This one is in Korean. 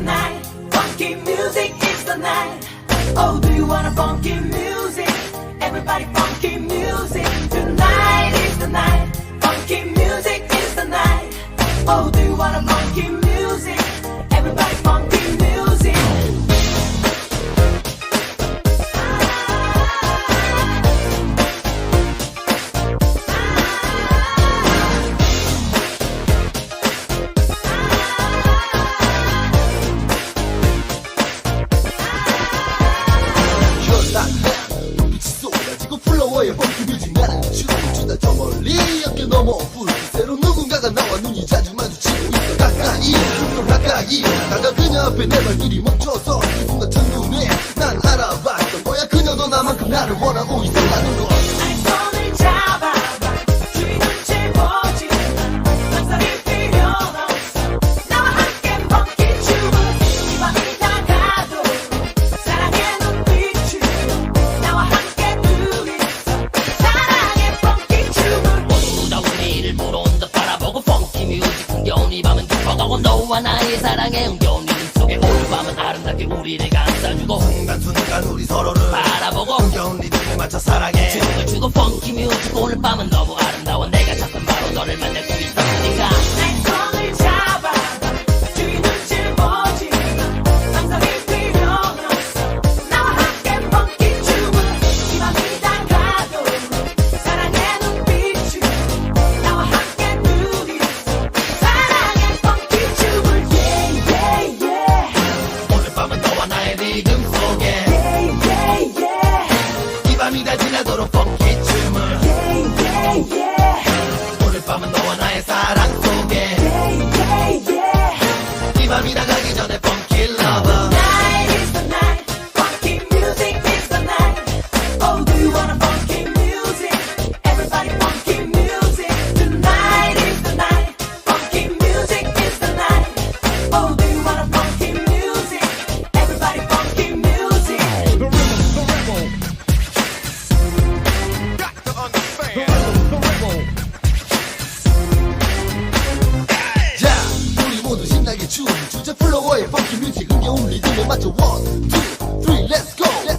night. Funky music is the night. Oh, do you wanna funky music? Everybody funky 하다 나와 눈이 자주 마주치고 있어 가까이 좀더 가까이. 나가 그녀 앞에 내 발길이 멈춰서 그 순간 첫눈에 난 알아봤어 뭐야. 그녀도 나만큼 나를 원하고 있어 나는 너와 나의 사랑의 흥겨운 이름 속에 오늘 밤은 아름답게 우리를 감싸주고 순간순간 우리 서로를 바라보고 흥겨운 리듬에 맞춰 사랑해. 춤을 추고 펑키 뮤직 오늘 밤은 너무 아름다워 내가 찾던 바로 너를 만날 거야 你在艰难走动。no matter what, two, three, let's go. Let's